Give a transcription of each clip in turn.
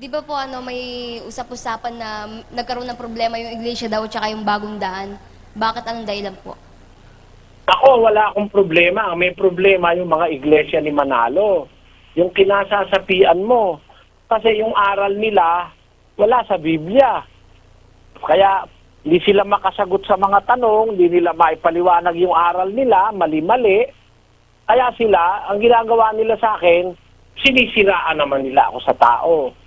Di ba po ano, may usap-usapan na nagkaroon ng problema yung iglesia daw tsaka yung bagong daan? Bakit anong dahilan po? Ako, wala akong problema. May problema yung mga iglesia ni Manalo. Yung kinasasapian mo. Kasi yung aral nila, wala sa Biblia. Kaya hindi sila makasagot sa mga tanong, hindi nila maipaliwanag yung aral nila, mali-mali. Kaya sila, ang ginagawa nila sa akin, sinisiraan naman nila ako sa tao.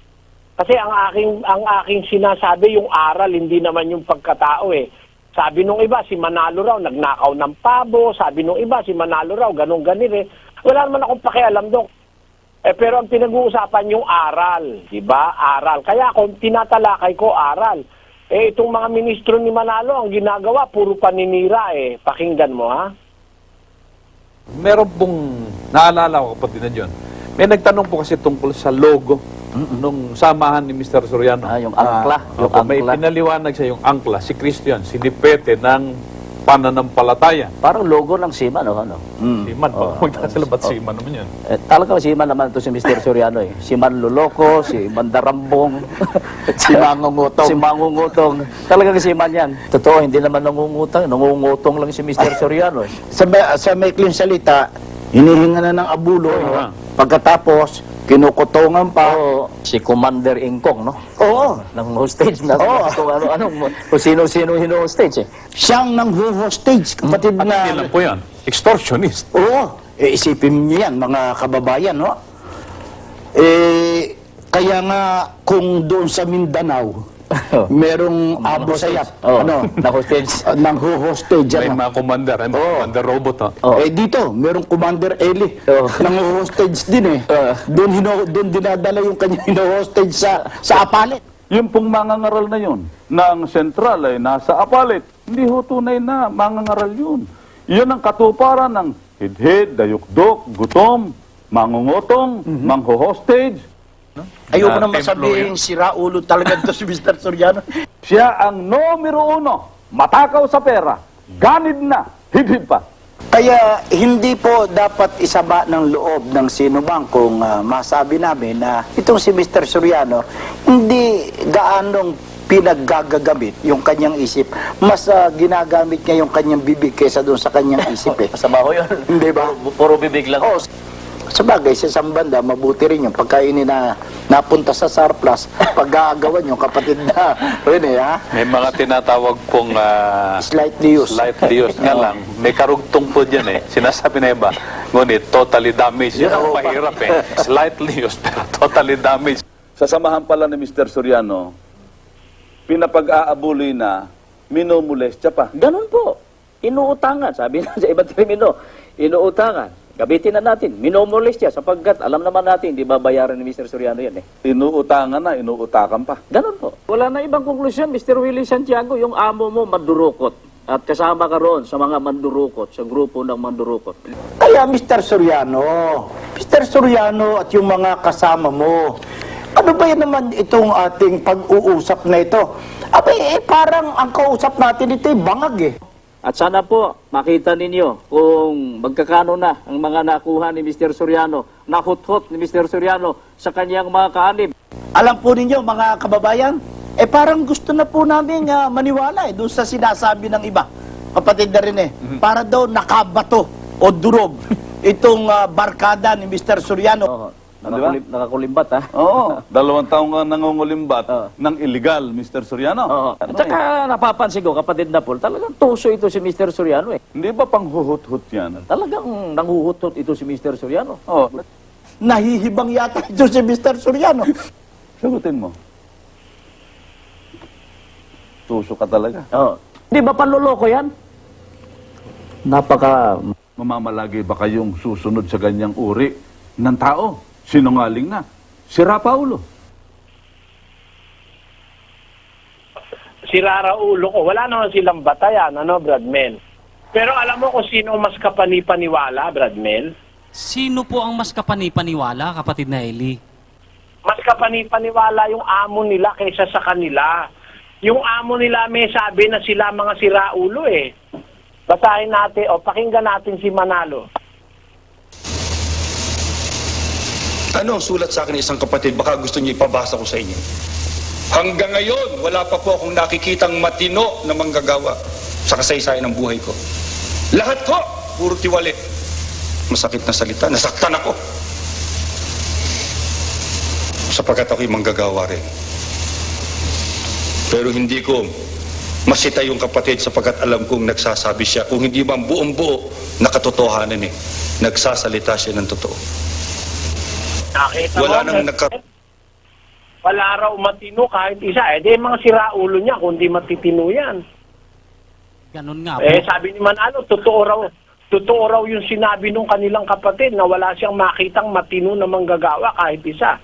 Kasi ang aking ang aking sinasabi yung aral hindi naman yung pagkatao eh. Sabi nung iba si Manalo raw nagnakaw ng pabo, sabi nung iba si Manalo raw ganun ganin eh. Wala naman akong pakialam doon. Eh pero ang pinag-uusapan yung aral, 'di ba? Aral. Kaya ako tinatalakay ko aral. Eh itong mga ministro ni Manalo ang ginagawa puro paninira eh. Pakinggan mo ha. Meron pong, naalala ko kapatid na John, may nagtanong po kasi tungkol sa logo nung samahan ni Mr. Soriano. Ah, yung angkla, Ah, yung May angkla. pinaliwanag siya yung angkla, si Christian, sinipete ng pananampalataya. Parang logo ng Siman, oh, ano? Mm. Siman pa. Oh. Magkasala ba't Siman naman yun? Eh, talagang Siman naman ito si Mr. Soriano eh. Si Manluloko, si Mandarambong, si Mangungutong. si Mangungutong. Talagang Siman yan. Totoo, hindi naman nangungutang. Nangungutong lang si Mr. Soriano eh. sa, sa maikling salita, hinihinga na ng abulo. No? Pagkatapos, kinukutungan pa. Oo, si Commander Ingkong, no? Oo. Nang hostage na Oo. kung ano-ano, kung sino-sino hino-hostage eh. Siyang nang hostage kapatid At hindi na... lang po yan, extortionist. Oo. Eh, isipin niyo yan, mga kababayan, no? Eh, kaya nga, kung doon sa Mindanao, merong abo sayap, Oo, ano, na-hostage. uh, nang hostage, May ano? mga commander, may mga Oo. commander robot. Ha? Oo. Eh dito, merong Commander Eli Oo. nang hostage din eh. Oo. Doon hino, doon dinadala yung kanyang hino-hostage sa sa apalit. Yung pong mangangaral na yun, na ang sentral ay nasa apalit, hindi ho tunay na mangangaral yun. Yun ang katuparan ng hidhid, dayukdok, gutom, mangungutong, mangho-hostage. Ayoko Na naman templo sabihin sira ulo talaga to si Mr. Soriano. Siya ang numero uno, matakaw sa pera, ganid na, hidhid pa. Kaya hindi po dapat isaba ng loob ng sino bang kung ah, masabi namin na itong si Mr. Soriano hindi gaanong pinaggagagamit yung kanyang isip. Mas ah, ginagamit niya yung kanyang bibig kaysa doon sa kanyang isip eh. Masama ho yun. Hindi ba? Puro, puro bibig lang. Oo. Sa bagay, sa isang banda, mabuti rin yung pagkainin na napunta sa surplus, pag-aagawan yung kapatid na, rin eh, ha? May mga tinatawag pong ah, Slightly used. slightly used nga lang. May karugtong po dyan eh. Sinasabi na iba, ngunit totally damaged. Yun ang mahirap eh. Slightly used pero totally damaged. Sa samahan pala ni Mr. Soriano, pinapag-aabuloy na, minumulestya pa. Ganun po. Inuutangan. Sabi na sa ibang termino, inuutangan. Gabitin na natin. Minomoles siya sapagkat alam naman natin, di ba bayaran ni Mr. Soriano yan eh. Inuutangan na, inuutakan pa. Ganun po. Wala na ibang konklusyon, Mr. Willie Santiago, yung amo mo mandurukot. At kasama ka roon sa mga mandurukot, sa grupo ng mandurukot. Kaya Mr. Soriano, Mr. Soriano at yung mga kasama mo, ano ba yan naman itong ating pag-uusap na ito? Abay, eh, parang ang kausap natin ito ay bangag eh. At sana po makita ninyo kung magkakano na ang mga nakuha ni Mr. Soriano, nahuthot ni Mr. Soriano sa kanyang mga kaanib. Alam po ninyo, mga kababayan, eh parang gusto na po namin ah, maniwala eh, doon sa sinasabi ng iba. Kapatid na rin eh, para daw nakabato o durog itong ah, barkada ni Mr. Soriano. Oo. Nakakulim, nakakulimbat ha. Oo, dalawang taong ka nangungulimbat Oo. ng illegal, Mr. Soriano. Oo. At saka napapansin ko, kapatid na Paul, talagang tuso ito si Mr. Soriano eh. Hindi ba pang huhut-hut yan? Talagang nanguhutot ito si Mr. Soriano. Oh, Nahihibang yata ito si Mr. Soriano. sagutin mo. Tuso ka talaga. Oo. Di ba panloloko yan? Napaka... Mamamalagi ba kayong susunod sa ganyang uri ng tao? Sinungaling na. Sira Paulo. si Rara Ulo ko, wala naman silang batayan, ano, Brad Mel? Pero alam mo kung sino mas kapanipaniwala, Brad Mel? Sino po ang mas kapanipaniwala, kapatid na Eli? Mas kapanipaniwala yung amo nila kaysa sa kanila. Yung amo nila may sabi na sila mga siraulo eh. Basahin natin, o pakinggan natin si Manalo. Ano ang sulat sa akin ng isang kapatid? Baka gusto niyo ipabasa ko sa inyo. Hanggang ngayon, wala pa po akong nakikitang matino na manggagawa sa kasaysayan ng buhay ko. Lahat ko, puro tiwali. Masakit na salita, nasaktan ako. Sapagkat ako'y manggagawa rin. Pero hindi ko masita yung kapatid sapagkat alam kong nagsasabi siya. Kung hindi man buong buo na katotohanan eh. Nagsasalita siya ng totoo. Nakita Wala mo, nang eh, nagka... Wala raw matino kahit isa. Eh, di mga siraulo niya, kundi matitino yan. Ganun nga po. Eh, sabi ni Manalo, totoo raw, totoo raw yung sinabi nung kanilang kapatid na wala siyang makitang matino na manggagawa kahit isa.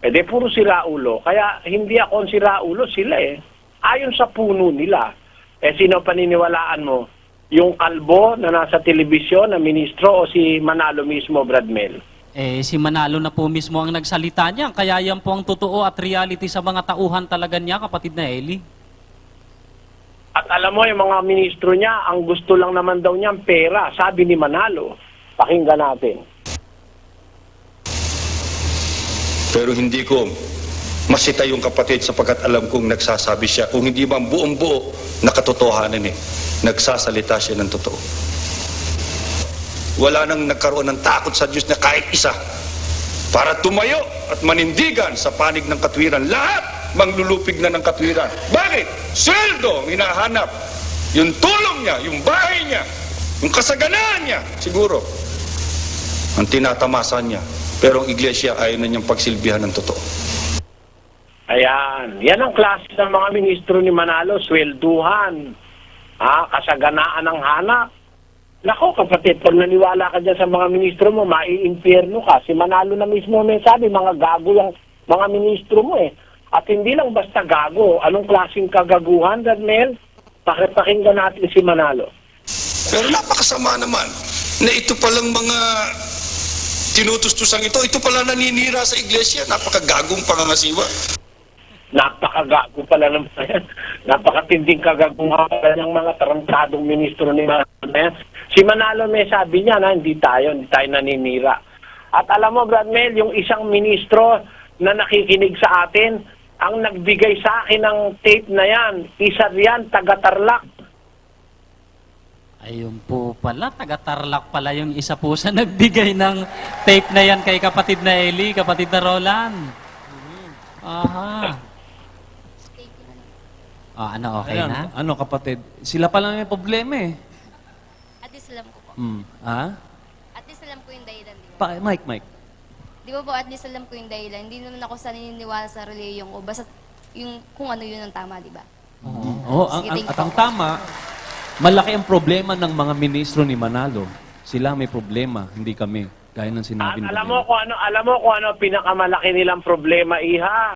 Eh, di puro siraulo. Kaya hindi ako ang siraulo, sila eh. Ayon sa puno nila. Eh, sino paniniwalaan mo? Yung kalbo na nasa telebisyon na ministro o si Manalo mismo, Brad Mel? Eh, si Manalo na po mismo ang nagsalita niya. Kaya yan po ang totoo at reality sa mga tauhan talaga niya, kapatid na Eli. At alam mo, yung mga ministro niya, ang gusto lang naman daw niyang pera, sabi ni Manalo. Pakinggan natin. Pero hindi ko masita yung kapatid sapagkat alam kong nagsasabi siya. Kung hindi man buong buo na katotohanan eh. Nagsasalita siya ng totoo. Wala nang nagkaroon ng takot sa Diyos na kahit isa para tumayo at manindigan sa panig ng katwiran. Lahat manglulupig na ng katwiran. Bakit? Sweldo ang hinahanap. Yung tulong niya, yung bahay niya, yung kasaganaan niya, siguro. Ang tinatamasan niya. Pero ang iglesia ayaw na niyang pagsilbihan ng totoo. Ayan. Yan ang klase ng mga ministro ni Manalo, swelduhan. Ha, kasaganaan ng hanap. Nako kapatid, pag naniwala ka dyan sa mga ministro mo, maiimpyerno ka. Si Manalo na mismo may sabi, mga gago yung mga ministro mo eh. At hindi lang basta gago. Anong klaseng kagaguhan, Radmel? Pakipakinggan natin si Manalo. Pero napakasama naman na ito palang mga tinutustusang ito, ito pala naninira sa iglesia. Napakagagong pangangasiwa. Napakagago pala naman yan. Napakatinding kagaguhan pala ng mga tarantadong ministro ni Manalo yan. Si Manalo may sabi niya na hindi tayo, hindi tayo naninira. At alam mo, Brad Mel, yung isang ministro na nakikinig sa atin, ang nagbigay sa akin ng tape na yan, isa riyan, taga-tarlak. Ayun po pala, taga-tarlak pala yung isa po sa nagbigay ng tape na yan kay kapatid na Eli, kapatid na Roland. Aha. Ah, ano, okay Ayan, na? ano kapatid, sila pa lang may problema eh. At least alam ko po. Hmm. Ha? At least alam ko yung dahilan, di ba? Pa, Mike, Mike. Di ba po, at least alam ko yung dahilan. Hindi naman ako saniniwala sa reliyon ko. Basta yung kung ano yun ang tama, di ba? Oo, ang, Sige, ang, thank at you ang po. tama, malaki ang problema ng mga ministro ni Manalo. Sila may problema, hindi kami. Gaya ng At sinabi ni alam mo kung ano, alam mo kung ano pinakamalaki nilang problema, iha.